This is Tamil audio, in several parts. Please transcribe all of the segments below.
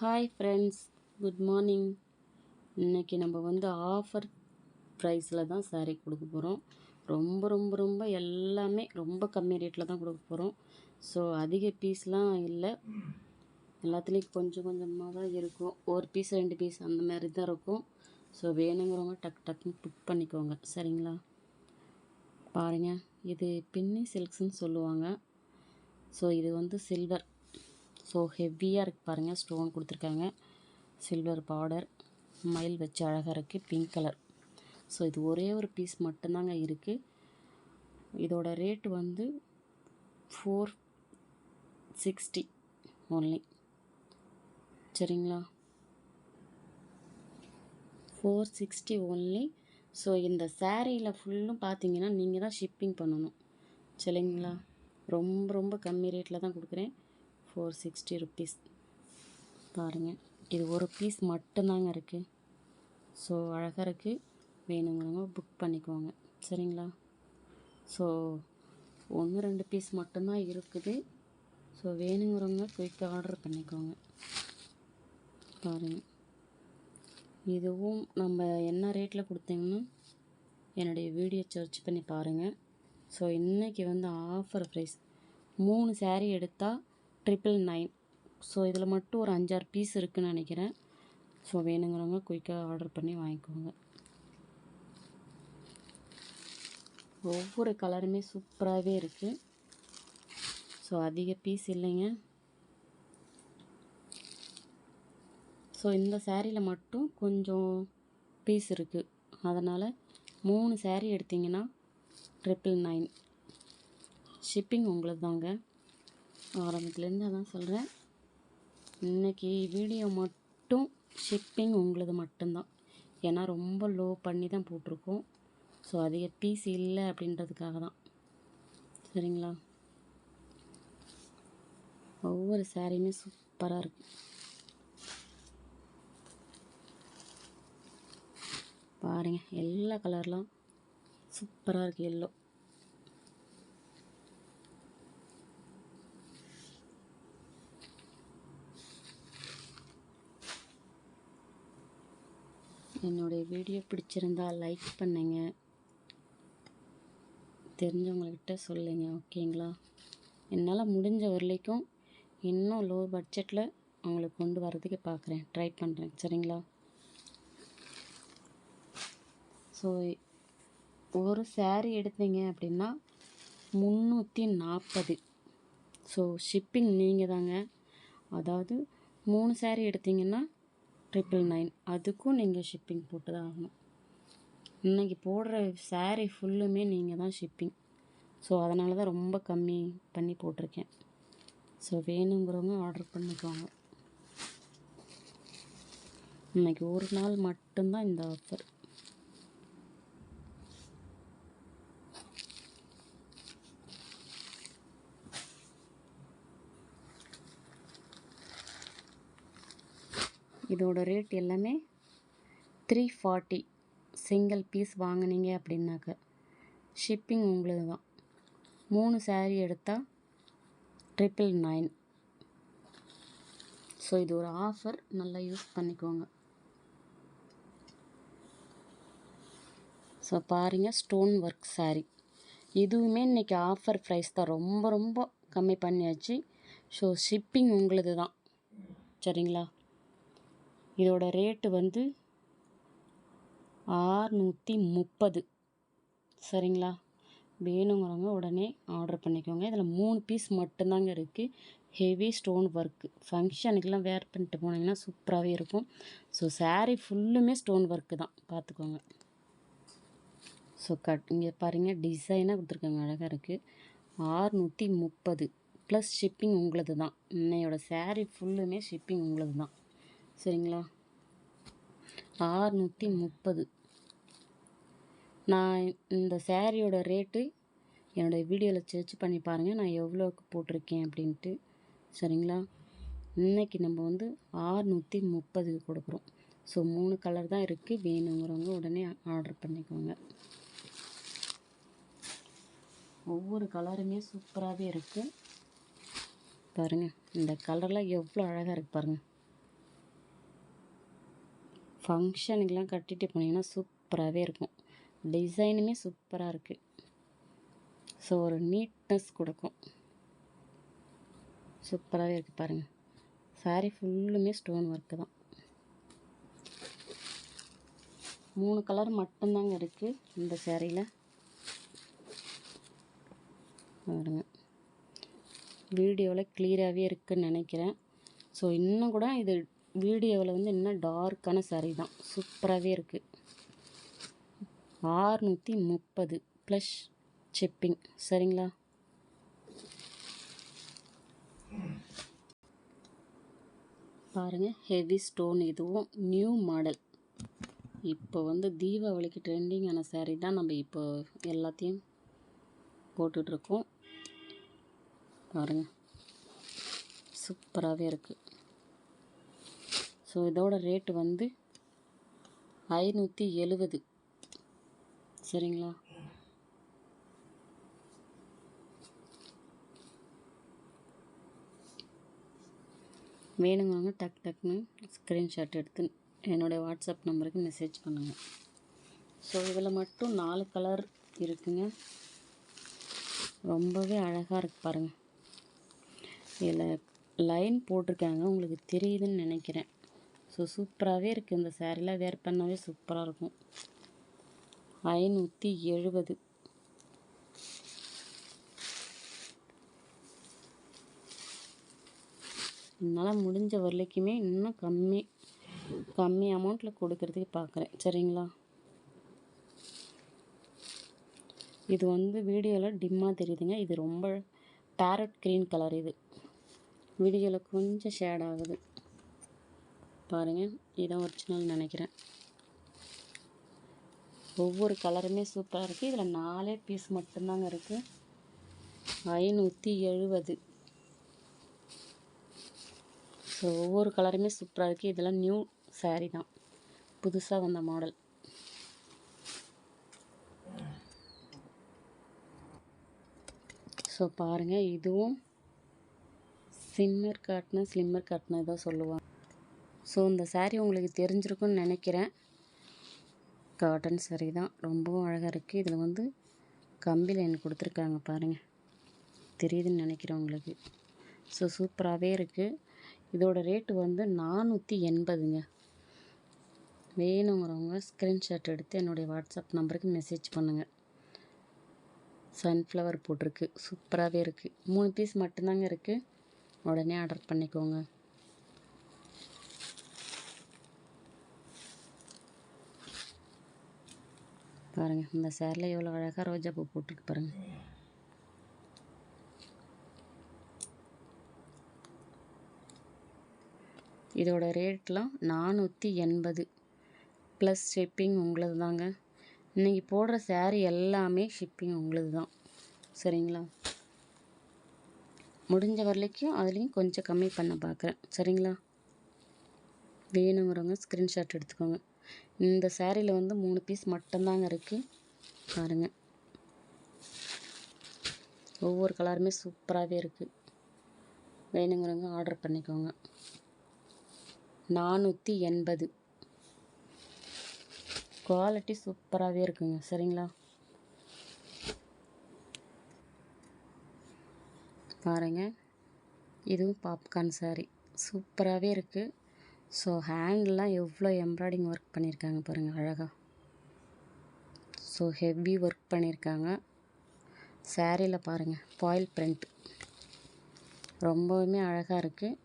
ஹாய் ஃப்ரெண்ட்ஸ் குட் மார்னிங் இன்றைக்கி நம்ம வந்து ஆஃபர் ப்ரைஸில் தான் சாரீ கொடுக்க போகிறோம் ரொம்ப ரொம்ப ரொம்ப எல்லாமே ரொம்ப கம்மி ரேட்டில் தான் கொடுக்க போகிறோம் ஸோ அதிக பீஸ்லாம் இல்லை. எல்லாத்துலேயும் கொஞ்சம் கொஞ்சமாக தான் இருக்கும். ஒரு பீஸ் ரெண்டு பீஸ் அந்த மாதிரி தான் இருக்கும். ஸோ வேணுங்கிறவங்க டக் டக்குன்னு புக் பண்ணிக்கோங்க. சரிங்களா? பாருங்கள் இது பின்னி சில்க்ஸ்ன்னு சொல்லுவாங்க. ஸோ இது வந்து சில்வர் ஸோ ஹெவியாக இருக்குது பாருங்கள் ஸ்டோன் கொடுத்துருக்காங்க. சில்வர் பார்டர் மயில் வச்சு அழகாக இருக்குது பிங்க் கலர் ஸோ இது ஒரே ஒரு பீஸ் மட்டும்தாங்க இருக்குது இதோட ரேட் வந்து ஃபோர் சிக்ஸ்டி ஒன்லி சரிங்களா? ஃபோர் சிக்ஸ்டி ஒன்லி ஸோ இந்த சேரீயில் ஃபுல்லும் பார்த்தீங்கன்னா நீங்கள் தான் ஷிப்பிங் பண்ணணும். சரிங்களா? ரொம்ப ரொம்ப கம்மி ரேட்டில் தான் கொடுக்குறேன். ஃபோர் சிக்ஸ்டி ருப்பீஸ் பாருங்கள் இது ஒரு பீஸ் மட்டும்தாங்க இருக்குது ஸோ அழகாக இருக்குது வேணுங்கிறவங்க புக் பண்ணிக்கோங்க. சரிங்களா? ஸோ ஒன்று ரெண்டு பீஸ் மட்டும்தான் இருக்குது. ஸோ வேணுங்கிறவங்க குயிக்காக ஆர்டர் பண்ணிக்கோங்க. பாருங்கள் இதுவும் நம்ம என்ன ரேட்டில் கொடுத்தீங்கன்னு என்னுடைய வீடியோ சர்ச் பண்ணி பாருங்கள் ஸோ இன்றைக்கி வந்து ஆஃபர் ப்ரைஸ் மூணு சேரீ எடுத்தால் ட்ரிபிள் நைன் ஸோ இதில் மட்டும் ஒரு அஞ்சாறு பீஸ் இருக்குதுன்னு நினைக்கிறேன். ஸோ வேணுங்கிறவங்க குயிக்காக ஆர்டர் பண்ணி வாங்கிக்கோங்க. ஒவ்வொரு கலருமே சூப்பராகவே இருக்குது ஸோ அதிக பீஸ் இல்லைங்க. ஸோ இந்த சேரீயில் மட்டும் கொஞ்சம் பீஸ் இருக்குது அதனால் மூணு சேரீ எடுத்தீங்கன்னா ட்ரிபிள் நைன் ஷிப்பிங் உங்களுக்கு தாங்க ஆரம்பத்துலேருந்து அதான் சொல்கிறேன் இன்றைக்கி வீடியோ மட்டும் ஷிப்பிங் உங்களது மட்டும்தான். ஏன்னா ரொம்ப லோ பண்ணி தான் போட்டிருக்கோம். ஸோ அதிக பீஸ் இல்லை அப்படின்றதுக்காக தான். சரிங்களா? ஒவ்வொரு சாரியுமே சூப்பராக இருக்குது பாருங்கள் எல்லா கலர்லாம் சூப்பராக இருக்குது எல்லோ என்னுடைய வீடியோ பிடிச்சிருந்தா லைக் பண்ணுங்க. தெரிஞ்சவங்கக்கிட்ட சொல்லுங்க ஓகேங்களா என்னால் முடிஞ்ச வரைக்கும் இன்னும் லோ பட்ஜெட்டில் அவங்களுக்கு கொண்டு வரதுக்கு பார்க்குறேன் ட்ரை பண்ணுறேன் சரிங்களா? ஸோ ஒரு சேரீ எடுத்தீங்க அப்படின்னா முந்நூற்றி நாற்பது ஸோ ஷிப்பிங் நீங்கள் தாங்க அதாவது மூணு சேரீ எடுத்தீங்கன்னா ட்ரிபிள் நைன் அதுக்கும் நீங்கள் ஷிப்பிங் போட்டு தான் ஆகணும். இன்றைக்கி போடுற சேரீ ஃபுல்லுமே நீங்கள் தான் ஷிப்பிங் ஸோ அதனால தான் ரொம்ப கம்மி பண்ணி போட்டிருக்கேன். ஸோ வேணுங்கிறவங்க ஆர்டர் பண்ணிக்கோங்க. இன்னைக்கு ஒரு நாள் மட்டும்தான் இந்த ஆஃபர் இதோட ரேட் எல்லாமே த்ரீ ஃபார்ட்டி சிங்கிள் பீஸ் வாங்குனீங்க அப்படின்னாக்க ஷிப்பிங் உங்களுக்கு தான் மூணு சேரீ எடுத்தால் ட்ரிபிள் நைன் ஸோ இது ஒரு ஆஃபர் நல்லா யூஸ் பண்ணிக்கோங்க. ஸோ பாருங்கள் ஸ்டோன் ஒர்க் saree. இதுவுமே இன்றைக்கி ஆஃபர் ப்ரைஸ் தான். ரொம்ப ரொம்ப கம்மி பண்ணியாச்சு. ஸோ ஷிப்பிங் உங்களுது தான் சரிங்களா? இதோட ரேட்டு வந்து ஆறுநூற்றி முப்பது. சரிங்களா? வேணுங்கிறவங்க உடனே ஆர்டர் பண்ணிக்கோங்க. இதில் மூணு பீஸ் மட்டும்தாங்க இருக்குது ஹெவி ஸ்டோன் ஒர்க்கு ஃபங்க்ஷனுக்கெலாம் வேர் பண்ணிட்டு போனீங்கன்னா சூப்பராகவே இருக்கும். ஸோ சாரீ ஃபுல்லுமே ஸ்டோன் ஒர்க்கு தான். பார்த்துக்கோங்க. ஸோ கட் இங்கே பாருங்கள் டிசைனாக கொடுத்துருக்காங்க. அழகாக இருக்குது ஆறுநூற்றி முப்பது. ப்ளஸ் ஷிப்பிங் உங்களது தான் இன்னையோட சாரீ ஃபுல்லுமே ஷிப்பிங் உங்களது தான் சரிங்களா? ஆறுநூற்றி முப்பது. நான் இந்த சேரீயோட ரேட்டு என்னோடய வீடியோவில் சர்ச் பண்ணி பாருங்கள் நான் எவ்வளோக்கு போட்டிருக்கேன் அப்படின்ட்டு. சரிங்களா? இன்னைக்கு நம்ம வந்து ஆறுநூற்றி முப்பதுக்கு கொடுக்குறோம். ஸோ மூணு கலர் தான் இருக்குது வேணுங்கிறவங்க உடனே ஆர்டர் பண்ணிக்கோங்க. ஒவ்வொரு கலருமே சூப்பராகவே இருக்குது பாருங்கள் இந்த கலரெலாம் எவ்வளோ அழகாக இருக்குது பாருங்கள் ஃபங்க்ஷனுக்கெலாம் கட்டிட்டு போனீங்கன்னா சூப்பராகவே இருக்கும். டிசைனுமே சூப்பராக இருக்குது ஸோ ஒரு நீட்னஸ் கொடுக்கும். சூப்பராகவே இருக்குது பாருங்கள் சாரீ ஃபுல்லுமே ஸ்டோன் ஒர்க்கு தான். மூணு கலர் மட்டும்தாங்க இருக்குது இந்த சேரீயில் பாருங்க. வீடியோவில் கிளியராகவே இருக்குதுன்னு நினைக்கிறேன். ஸோ இன்னும் கூட இது வீடியோவில் வந்து இன்னும் டார்க்கான saree தான். சூப்பராகவே இருக்குது ஆறுநூற்றி முப்பது ப்ளஸ் செப்பிங் சரிங்களா? பாருங்கள் ஹெவி ஸ்டோன் இதுவும் நியூ மாடல் இப்போ வந்து தீபாவளிக்கு ட்ரெண்டிங்கான சாரீ தான் நம்ம இப்போ எல்லாத்தையும் போட்டுட்ருக்கோம் பாருங்கள் சூப்பராகவே இருக்குது ஸோ இதோட ரேட்டு வந்து ஐநூற்றி எழுவது. சரிங்களா? வேணுங்கிறவங்க டக் டக்குன்னு ஸ்க்ரீன்ஷாட் எடுத்து என்னுடைய வாட்ஸ்அப் நம்பருக்கு மெசேஜ் பண்ணுங்கள் ஸோ இதில் மட்டும் நாலு கலர் இருக்குங்க. ரொம்பவே அழகாக இருக்கு பாருங்கள் இதில் லைன் போட்டிருக்காங்க உங்களுக்கு தெரியுதுன்னு நினைக்கிறேன். ஸோ சூப்பராகவே இருக்குது இந்த சேரீலாம் வேர் பண்ணாவே சூப்பராக இருக்கும். ஐநூற்றி எழுபது. என்னால் முடிஞ்ச வரைக்குமே இன்னும் கம்மி கம்மி அமௌண்ட்டில் கொடுக்கறதுக்கு பார்க்குறேன் சரிங்களா? இது வந்து வீடியோவில் டிம்மாக தெரியுதுங்க. இது ரொம்ப பேரட் க்ரீன் கலர் இது. வீடியோவில் கொஞ்சம் ஷேட் ஆகுது. பாருங்கள் இதான் ஒரிஜினல் நினைக்கிறேன். ஒவ்வொரு கலருமே சூப்பராக இருக்குது இதில் நாலே பீஸ் மட்டும்தாங்க இருக்குது ஐநூற்றி எழுபது ஸோ ஒவ்வொரு கலருமே சூப்பராக இருக்குது இதெல்லாம் நியூ saree தான். புதுசாக வந்த மாடல் ஸோ பாருங்கள் இதுவும் சிம்மர் காட்டின ஸ்லிம்மர் காட்டின தான் சொல்லுவாங்க. ஸோ இந்த சாரீ உங்களுக்கு தெரிஞ்சிருக்கும்னு நினைக்கிறேன். காட்டன் சாரீ தான். ரொம்பவும் அழகாக இருக்குது இதில் வந்து கம்பி லைன் கொடுத்துருக்காங்க பாருங்கள் தெரியுதுன்னு நினைக்கிறேன் உங்களுக்கு. ஸோ சூப்பராகவே இருக்குது இதோட ரேட்டு வந்து நானூற்றி எண்பதுங்க. வேணுங்கிறவங்க ஸ்க்ரீன்ஷாட் எடுத்து என்னுடைய வாட்ஸ்அப் நம்பருக்கு மெசேஜ் பண்ணுங்கள் சன்ஃப்ளவர் போட்டிருக்கு. சூப்பராகவே இருக்குது மூணு பீஸ் மட்டும்தாங்க இருக்குது உடனே ஆர்டர் பண்ணிக்கோங்க. பாருங்கள் இந்த சேரில் எவ்வளோ அழகாக ரோஜா பூ போட்டிருக்கு பாருங்கள் இதோட ரேட்லாம் நானூற்றி எண்பது. ப்ளஸ் ஷிப்பிங் உங்களது தாங்க இன்றைக்கி போடுற சேரீ எல்லாமே ஷிப்பிங் உங்களது தான் சரிங்களா? முடிஞ்ச வரைக்கும் அதுலேயும் கொஞ்சம் கம்மி பண்ண பார்க்குறேன் சரிங்களா? வேணுங்கிறவங்க ஸ்க்ரீன்ஷாட் எடுத்துக்கோங்க. இந்த சேரீயில் வந்து மூணு பீஸ் மட்டும்தாங்க இருக்குது பாருங்கள் ஒவ்வொரு கலருமே சூப்பராகவே இருக்குது வேணுங்கிறவங்க ஆர்டர் பண்ணிக்கோங்க. நானூற்றி எண்பது. குவாலிட்டி சூப்பராகவே இருக்குங்க. சரிங்களா? பாருங்கள் இதுவும் பாப்கார்ன் சாரி. சூப்பராகவே இருக்குது ஸோ ஹேண்ட்லாம் எவ்வளோ எம்ப்ராய்டிங் ஒர்க் பண்ணியிருக்காங்க பாருங்கள் அழகாக ஸோ ஹெவி ஒர்க் பண்ணியிருக்காங்க. சேரீயில் பாருங்கள் பாயில் பிரிண்ட் ரொம்பவுமே அழகாக இருக்குது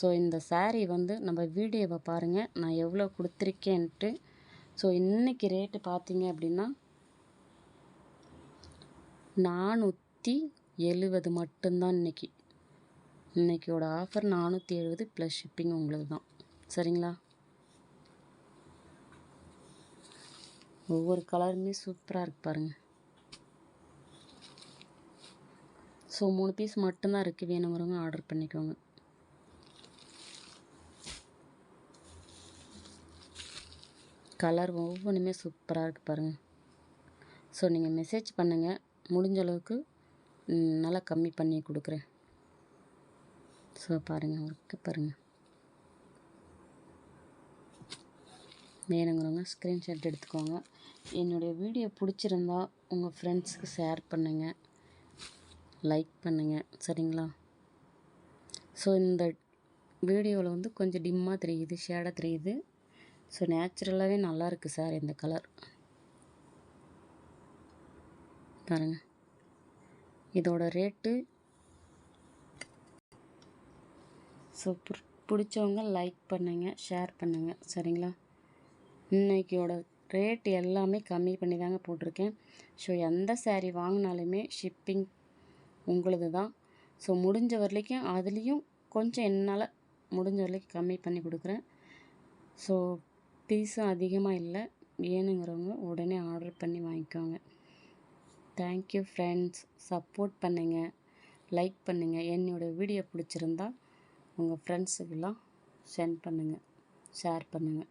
ஸோ இந்த சேரீ வந்து நம்ம வீடியோவை பாருங்கள் நான் எவ்வளோ கொடுத்துருக்கேன்ட்டு. ஸோ இன்றைக்கி ரேட்டு பார்த்தீங்க அப்படின்னா நானூற்றி எழுவது மட்டும்தான் இன்னைக்கு. இன்றைக்கியோட ஆஃபர் நானூற்றி எழுபது ப்ளஸ் ஷிப்பிங் உங்களுக்கு தான் சரிங்களா? ஒவ்வொரு கலருமே சூப்பராக இருக்கு பாருங்கள் ஸோ மூணு பீஸ் மட்டும்தான் இருக்குது வேணுங்கிறவங்க ஆர்டர் பண்ணிக்கோங்க. கலர் ஒவ்வொன்றுமே சூப்பராக இருக்குது பாருங்கள் ஸோ நீங்கள் மெசேஜ் பண்ணுங்கள் முடிஞ்ச அளவுக்கு நல்லா கம்மி பண்ணி கொடுக்குறேன். ஸோ பாருங்கள் ஒர்க்கு பாருங்கள் வேணுங்கிறவங்க ஸ்க்ரீன்ஷாட் எடுத்துக்கோங்க. என்னுடைய வீடியோ பிடிச்சிருந்தா உங்கள் ஃப்ரெண்ட்ஸுக்கு ஷேர் பண்ணுங்கள் லைக் பண்ணுங்கள் சரிங்களா? ஸோ இந்த வீடியோவில் வந்து கொஞ்சம் டிம்மாக தெரியுது ஷேடாக தெரியுது. ஸோ நேச்சுரலாகவே நல்லா இருக்குது சார் இந்த கலர் பாருங்கள் இதோட ரேட்டு ஸோ பிடிச்சவங்க லைக் பண்ணுங்கள் ஷேர் பண்ணுங்கள் சரிங்களா? இன்றைக்கியோட ரேட் எல்லாமே கம்மி பண்ணி தாங்க போட்டிருக்கேன். ஸோ எந்த சேரீ வாங்கினாலுமே ஷிப்பிங் உங்களுது தான் ஸோ முடிஞ்ச வரைக்கும் அதுலேயும் கொஞ்சம் என்னால் முடிஞ்ச வரைக்கும் கம்மி பண்ணி கொடுக்குறேன். ஸோ பீஸும் அதிகமாக இல்லை. வேணுங்கிறவங்க உடனே ஆர்டர் பண்ணி வாங்கிக்கோங்க. தேங்க்யூ ஃப்ரெண்ட்ஸ் சப்போர்ட் பண்ணுங்கள் லைக் பண்ணுங்கள் என்னோடய வீடியோ பிடிச்சிருந்தா உங்கள் ஃப்ரெண்ட்ஸுக்கெல்லாம் சென்ட் பண்ணுங்கள் ஷேர் பண்ணுங்கள்